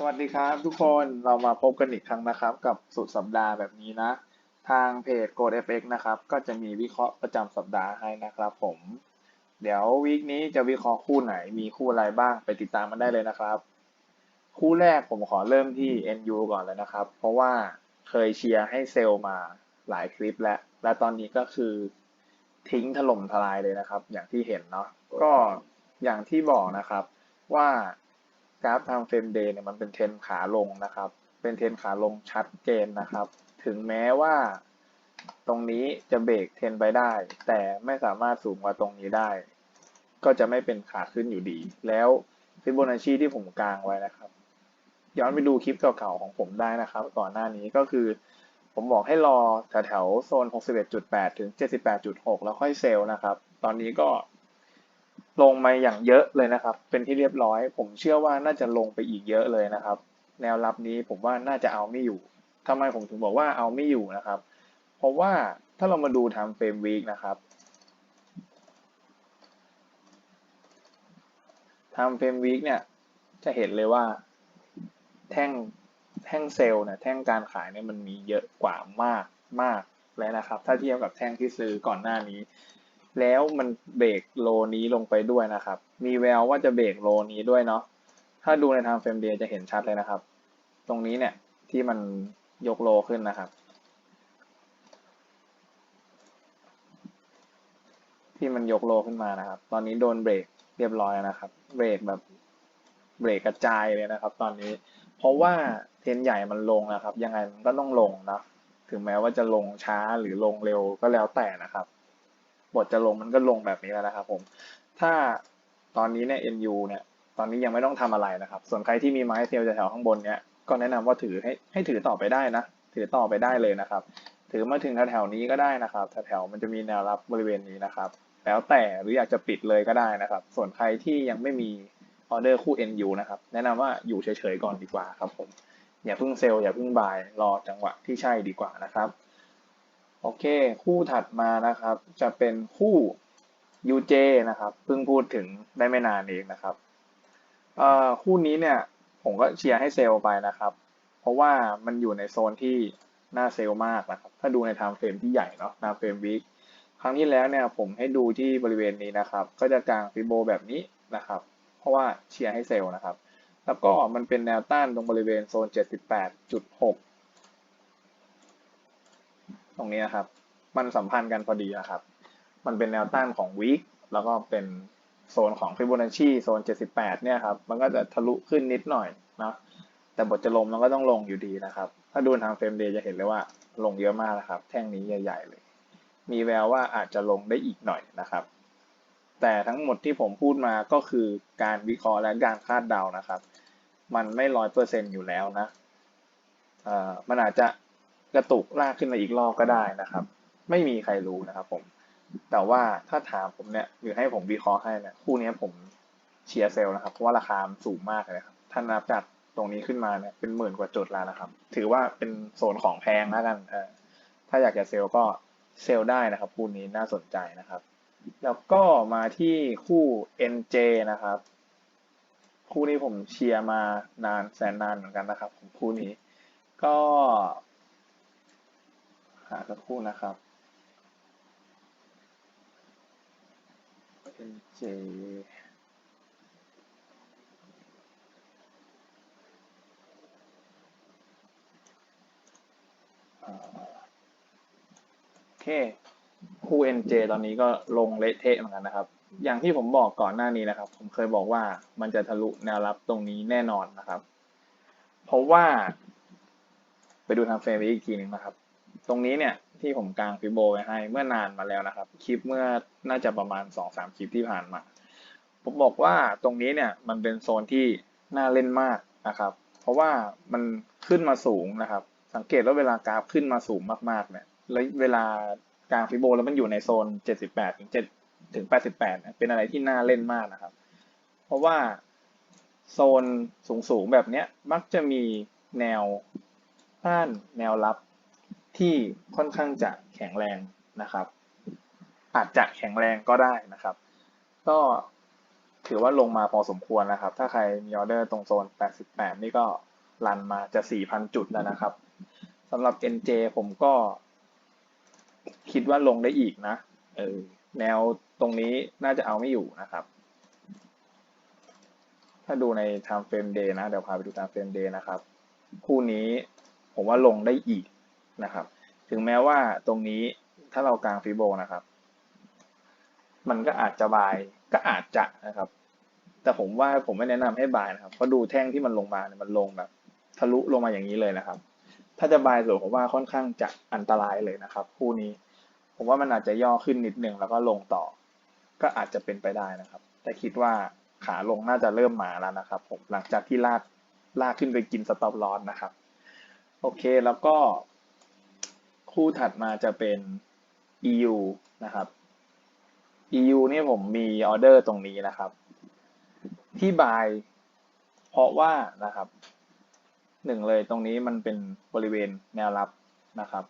สวัสดีครับทุกคนเรามาพบกันอีกครั้งนะครับ กับสุดสัปดาห์แบบนี้นะ ทางเพจ Code FX นะครับ ก็จะมีวิเคราะห์ประจำสัปดาห์ให้นะครับผม เดี๋ยววีคนี้จะวิเคราะห์คู่ไหนมีคู่อะไรบ้างไปติดตามมันได้เลยนะครับ คู่แรกผมขอเริ่มที่ NU ก่อนเลยนะครับ เพราะว่าเคยเชียร์ให้เซลล์มาหลายคลิปแล้ว และตอนนี้ก็คือทิ้งถล่มทลายเลยนะครับ อย่างที่เห็นเนาะก็อย่างที่บอกนะครับว่า กราฟทางเฟรมเดย์เนี่ยมันเป็นเทรนขาลงนะครับ เป็นเทรนขาลงชัดเจนนะครับ ถึงแม้ว่าตรงนี้จะเบรกเทรนไปได้ แต่ไม่สามารถสูงกว่าตรงนี้ได้ ก็จะไม่เป็นขาขึ้นอยู่ดี แล้วฟิโบนัชชีที่ผมกางไว้นะครับ ย้อนไปดูคลิปเก่าๆของผมได้นะครับ ก่อนหน้านี้ก็คือ ผมบอกให้รอแถวๆโซน 61.8 ถึง 78.6 แล้วค่อยเซลล์นะครับ ตอนนี้ก็ ลงมาอย่างเยอะเลยนะครับ เป็นที่เรียบร้อย ผมเชื่อว่าน่าจะลงไปอีกเยอะเลยนะครับ แนวรับนี้ผมว่าน่าจะเอาไม่อยู่ทำไมผมถึงบอกว่าเอาไม่อยู่นะครับ เพราะว่าถ้าเรามาดูทำเฟรมวีคนะครับทำเฟรมวีคเนี่ยจะเห็นเลยว่าแท่งแท่งเซลล์เนี่ยแท่งการขายเนี่ยมันมีเยอะกว่ามากมากเลยนะครับ ถ้าเทียบกับแท่งที่ซื้อก่อนหน้านี้ แล้วมันเบรกโลนี้ลงไปด้วยนะครับ มีแววว่าจะเบรกโลนี้ด้วยเนาะ ถ้าดูในทางเฟรมเดย์จะเห็นชัดเลยนะครับ ตรงนี้เนี่ยที่มันยกโลขึ้นนะครับ ที่มันยกโลขึ้นมานะครับ ตอนนี้โดนเบรกเรียบร้อยนะครับ เบรกแบบเบรกกระจายเลยนะครับ ตอนนี้ เพราะว่าเทนใหญ่มันลงนะครับ ยังไงมันก็ต้องลงนะ ถึงแม้ว่าจะลงช้าหรือลงเร็วก็แล้วแต่นะครับ บทจะลงมันก็ลงแบบนี้แล้วนะครับผม ถ้าตอนนี้เนี่ย NU เนี่ย ตอนนี้ยังไม่ต้องทำอะไรนะครับ ส่วนใครที่มีไม้เซลล์แถวข้างบนเนี่ย ก็แนะนำว่าถือให้ให้ถือต่อไปได้นะ ถือต่อไปได้เลยนะครับ ถือมาถึงแถวๆนี้ก็ได้นะครับ แถวๆมันจะมีแนวรับบริเวณนี้นะครับ แล้วแต่หรืออยากจะปิดเลยก็ได้นะครับ ส่วนใครที่ยังไม่มีออเดอร์คู่ NU นะครับ แนะนำว่าอยู่เฉยๆก่อนดีกว่าครับผม อย่าเพิ่งเซลล์อย่าเพิ่งบาย รอจังหวะที่ใช่ดีกว่านะครับ โอเค คู่ถัดมานะครับ จะเป็นคู่ UJ นะครับ เพิ่งพูดถึงได้ไม่นานเองนะครับเอ่อคู่นี้เนี่ยผมก็เชียร์ให้เซลไปนะครับ เพราะว่ามันอยู่ในโซนที่น่าเซลมากนะครับ ถ้าดูในไทม์เฟรมที่ใหญ่เนาะไทม์เฟรมวีคครั้งที่แล้วเนี่ยผมให้ดูที่บริเวณนี้นะครับ ก็จะกลางฟิโบแบบนี้นะครับ เพราะว่าเชียร์ให้เซลนะครับ แล้วก็มันเป็นแนวต้านตรงบริเวณโซน 78.6 ตรงนี้ครับ มันสัมพันธ์กันพอดีนะครับ มันเป็นแนวต้านของวีคแล้วก็เป็นโซนของฟิโบนัชชีโซน 78 เนี่ยครับ มันก็จะทะลุขึ้นนิดหน่อยนะแต่บทจะลงมันก็ต้องลงอยู่ดีนะครับ ถ้าดูทางเฟรมเดย์จะเห็นเลยว่าลงเยอะมากนะครับ แท่งนี้ใหญ่ ๆ เลย มีแววว่าอาจจะลงได้อีกหน่อยนะครับ แต่ทั้งหมดที่ผมพูดมาก็คือการวิเคราะห์และการคาดเดานะครับ มันไม่ร้อยเปอร์เซ็นอยู่แล้วนะเอ่อมันอาจจะ กระตุกลากขึ้นมาอีกรอบก็ได้นะครับ ไม่มีใครรู้นะครับผม แต่ว่าถ้าถามผมเนี่ยหรือให้ผมวิเคราะห์ให้นี่ยคู่นี้ผมเชียร์เซลล์นะครับเพราะว่าราคาสูงมากเลยครับถ้านับจากตรงนี้ขึ้นมาเนี่ยเป็นหมื่นกว่าจุดแล้วนะครับ ถือว่าเป็นโซนของแพงแล้วกันถ้าอยากจะเซลล์ก็เซลล์ได้นะครับคู่นี้น่าสนใจนะครับ แล้วก็มาที่คู่ NJ นะครับ คู่นี้ผมเชียร์มานานแสนนานเหมือนกันนะครับ คู่นี้ก็ หาสักครู่นะครับ NJ โอเคคู่ NJ ตอนนี้ก็ลงเละเทะเหมือนกันนะครับ อย่างที่ผมบอกก่อนหน้านี้นะครับ ผมเคยบอกว่ามันจะทะลุแนวรับตรงนี้แน่นอนนะครับ เพราะว่า ไปดูทางเฟรมอีกทีหนึ่งนะครับ ตรงนี้เนี่ยที่ผมกางฟิโบไว้ให้เมื่อนานมาแล้วนะครับ คลิปเมื่อน่าจะประมาณสองสามคลิปที่ผ่านมา ผมบอกว่าตรงนี้เนี่ยมันเป็นโซนที่น่าเล่นมากนะครับ เพราะว่ามันขึ้นมาสูงนะครับ สังเกตว่าเวลากราฟขึ้นมาสูงมากๆเนี่ยแล้วเวลากลางฟิโบแล้วมันอยู่ในโซน 78ถึง7ถึง 88เนี่ยเป็นอะไรที่น่าเล่นมากนะครับ เพราะว่าโซนสูงๆแบบนี้มักจะมีแนวต้านแนวรับ ที่ค่อนข้างจะแข็งแรงนะครับ อาจจะแข็งแรงก็ได้นะครับ ก็ถือว่าลงมาพอสมควรนะครับ ถ้าใครมีออเดอร์ตรงโซน 88 นี่ก็รันมาจะ 4,000 จุดแล้วนะครับสำหรับ NJ ผมก็คิดว่าลงได้อีกนะเออแนวตรงนี้น่าจะเอาไม่อยู่นะครับ ถ้าดูใน time frame day นะ เดี๋ยวพาไปดู time frame day นะครับ คู่นี้ผมว่าลงได้อีก นะครับ ถึงแม้ว่าตรงนี้ถ้าเรากางฟิโบนะครับ มันก็อาจจะบายก็อาจจะนะครับ แต่ผมว่าผมไม่แนะนำให้บายนะครับเพราะดูแท่งที่มันลงมาเนี่ยมันลงแบบทะลุลงมาอย่างนี้เลยนะครับ ถ้าจะบายส่วนผมว่าค่อนข้างจะอันตรายเลยนะครับ คู่นี้ ผมว่ามันอาจจะย่อขึ้นนิดนึงแล้วก็ลงต่อ ก็อาจจะเป็นไปได้นะครับ แต่คิดว่าขาลงน่าจะเริ่มมาแล้วนะครับ ผมหลังจากที่ลากลากขึ้นไปกินสต็อปลอสนะครับ โอเคแล้วก็ คู่ถัดมาจะเป็น EU นะครับ EU นี่ผมมีออเดอร์ตรงนี้นะครับ ที่บายเพราะว่านะครับหนึ่งเลยตรงนี้มันเป็นบริเวณแนวรับนะครับ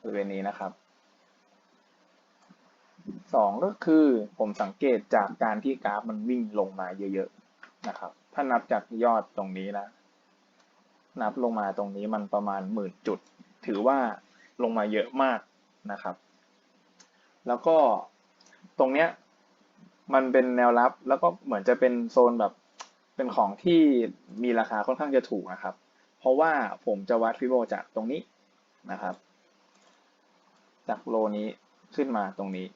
บริเวณนี้นะครับสองก็คือผมสังเกตจากการที่กราฟมันวิ่งลงมาเยอะๆนะครับ ถ้านับจากยอดตรงนี้นะ นับลงมาตรงนี้มันประมาณหมื่นจุด ถือว่าลงมาเยอะมากนะครับ แล้วก็ตรงเนี้ยมันเป็นแนวรับแล้วก็เหมือนจะเป็นโซนแบบเป็นของที่มีราคาค่อนข้างจะถูกนะครับ เพราะว่าผมจะวัดฟิโบจากตรงนี้นะครับ จากโลนี้ขึ้นมาตรงนี้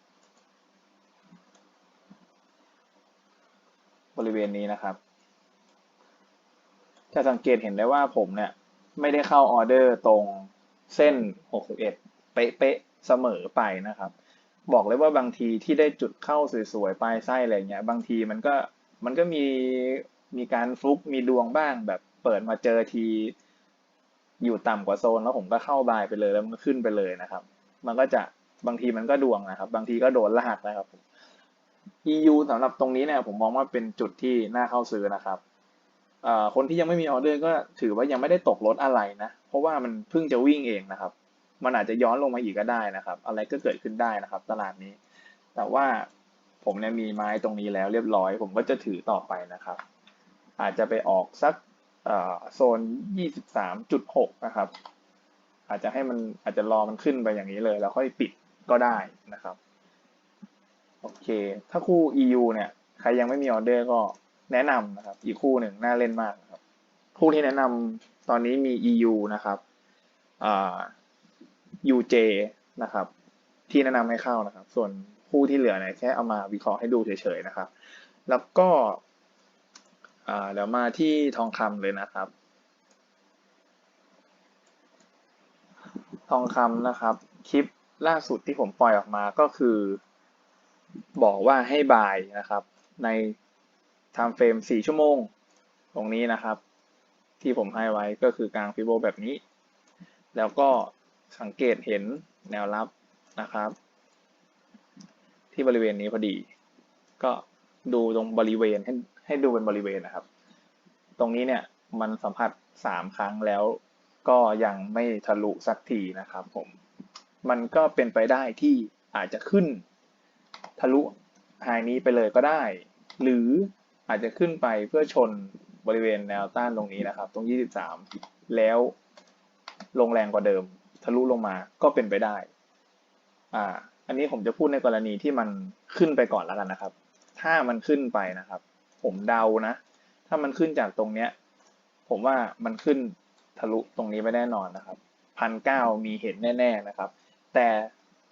บริเวณนี้นะครับ จะสังเกตเห็นได้ว่าผมเนี่ยไม่ได้เข้าออเดอร์ตรงเส้น 61 เป๊ะๆเสมอไปนะครับ บอกเลยว่าบางทีที่ได้จุดเข้าสวยๆปลายไส้อะไรเงี้ย บางทีมันก็มันก็มีมีการฟลุกมีดวงบ้างแบบเปิดมาเจอที อยู่ต่ำกว่าโซนแล้วผมก็เข้าบายไปเลยแล้วมันก็ขึ้นไปเลยนะครับ มันก็จะบางทีมันก็ดวงนะครับ บางทีก็โดนลากนะครับ EU สำหรับตรงนี้เนี่ยผมมองว่าเป็นจุดที่น่าเข้าซื้อนะครับ คนที่ยังไม่มีออเดอร์ก็ถือว่ายังไม่ได้ตกรถอะไรนะ เพราะว่ามันเพิ่งจะวิ่งเองนะครับ มันอาจจะย้อนลงมาอีกก็ได้นะครับ อะไรก็เกิดขึ้นได้นะครับ ตลาดนี้ แต่ว่าผมเนี่ยมีไม้ตรงนี้แล้วเรียบร้อย ผมก็จะถือต่อไปนะครับ อาจจะไปออกสักโซน 23.6 นะครับ อาจจะให้มันอาจจะรอมันขึ้นไปอย่างนี้เลย แล้วค่อยปิดก็ได้นะครับ โอเค ถ้าคู่ EU เนี่ย ใครยังไม่มีออเดอร์ก็ แนะนำนะครับ อีกคู่หนึ่งน่าเล่นมากครับ คู่ที่แนะนำตอนนี้มี EU นะครับอ่า UJ นะครับ ที่แนะนำให้เข้านะครับ ส่วนคู่ที่เหลือเนี่ยแค่เอามาวิเคราะห์ให้ดูเฉยๆนะครับ แล้วก็เดี๋ยวมาที่ทองคำเลยนะครับ ทองคำนะครับคลิปล่าสุดที่ผมปล่อยออกมาก็คือ บอกว่าให้บายนะครับ ใน time frame 4ชั่วโมง ตรงนี้นะครับ ที่ผมให้ไว้ก็คือกลางฟิโบแบบนี้ แล้วก็สังเกตเห็นแนวรับนะครับ ที่บริเวณนี้พอดี ก็ดูตรงบริเวณให้ให้ดูเป็นบริเวณนะครับ ตรงนี้เนี่ยมันสัมผัสสามครั้งแล้วก็ยังไม่ทะลุสักทีนะครับผม มันก็เป็นไปได้ที่อาจจะขึ้นทะลุไฮนี้ไปเลยก็ได้ หรือ อาจจะขึ้นไปเพื่อชนบริเวณแนวต้านตรงนี้นะครับ ตรง 23 แล้วลงแรงกว่าเดิม ทะลุลงมาก็เป็นไปได้อ่าอันนี้ผมจะพูดในกรณีที่มันขึ้นไปก่อนแล้วกันนะครับ ถ้ามันขึ้นไปนะครับ ผมเดานะ ถ้ามันขึ้นจากตรงเนี้ย ผมว่ามันขึ้นทะลุตรงนี้ไม่แน่นอนนะครับพันเก้ามีเห็นแน่ ๆนะครับ แต่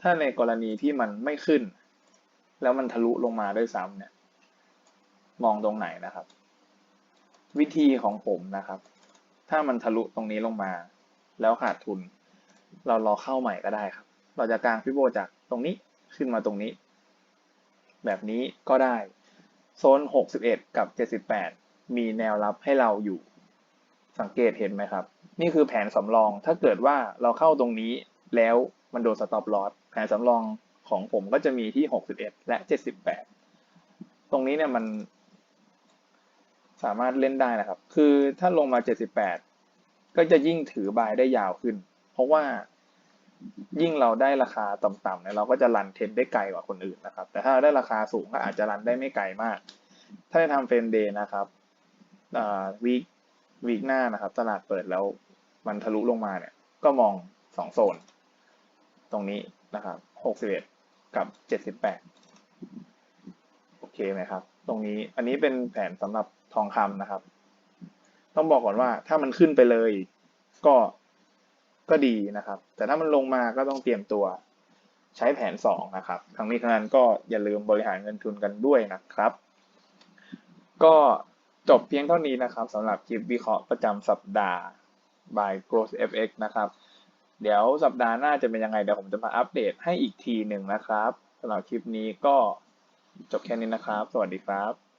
ถ้าในกรณีที่มันไม่ขึ้น แล้วมันทะลุลงมาด้วยซ้ำเนี่ย มองตรงไหนนะครับ วิธีของผมนะครับ ถ้ามันทะลุตรงนี้ลงมา แล้วขาดทุน เรารอเข้าใหม่ก็ได้ครับ เราจะกางฟิโบจากตรงนี้ขึ้นมาตรงนี้ แบบนี้ก็ได้ โซน 61 กับ 78 มีแนวรับให้เราอยู่ สังเกตเห็นไหมครับ นี่คือแผนสำรอง ถ้าเกิดว่าเราเข้าตรงนี้แล้วมันโดนสต็อปลอสแผนสำรองของผมก็จะมีที่ 61 และ 78 ตรงนี้เนี่ยมัน สามารถเล่นได้นะครับ คือถ้าลงมา 78 ก็จะยิ่งถือบายได้ยาวขึ้น เพราะว่ายิ่งเราได้ราคาต่ำๆเนี่ยเราก็จะรันเทนได้ไกลกว่าคนอื่นนะครับ แต่ถ้าเราได้ราคาสูงก็อาจจะรันได้ไม่ไกลมาก ถ้าจะทำเฟรมเดย์นะครับวีควีคหน้านะครับ ตลาดเปิดแล้วมันทะลุลงมาเนี่ย ก็มองสองโซน ตรงนี้นะครับหกสิบเอ็ดกับเจ็ดสิบแปดโอเคไหมครับ ตรงนี้อันนี้เป็นแผนสำหรับ ทองคำนะครับ ต้องบอกก่อนว่าถ้ามันขึ้นไปเลย ก็ก็ดีนะครับ แต่ถ้ามันลงมาก็ต้องเตรียมตัวใช้แผนสองนะครับ ทั้งนี้ทั้งนั้นก็อย่าลืมบริหารเงินทุนกันด้วยนะครับ ก็จบเพียงเท่านี้นะครับสำหรับคลิปวิเคราะห์ประจำสัปดาห์ by Growth FX นะครับ เดี๋ยวสัปดาห์หน้าจะเป็นยังไง เดี๋ยวผมจะมาอัปเดตให้อีกทีหนึ่งนะครับสำหรับคลิปนี้ก็จบแค่นี้นะครับ สวัสดีครับ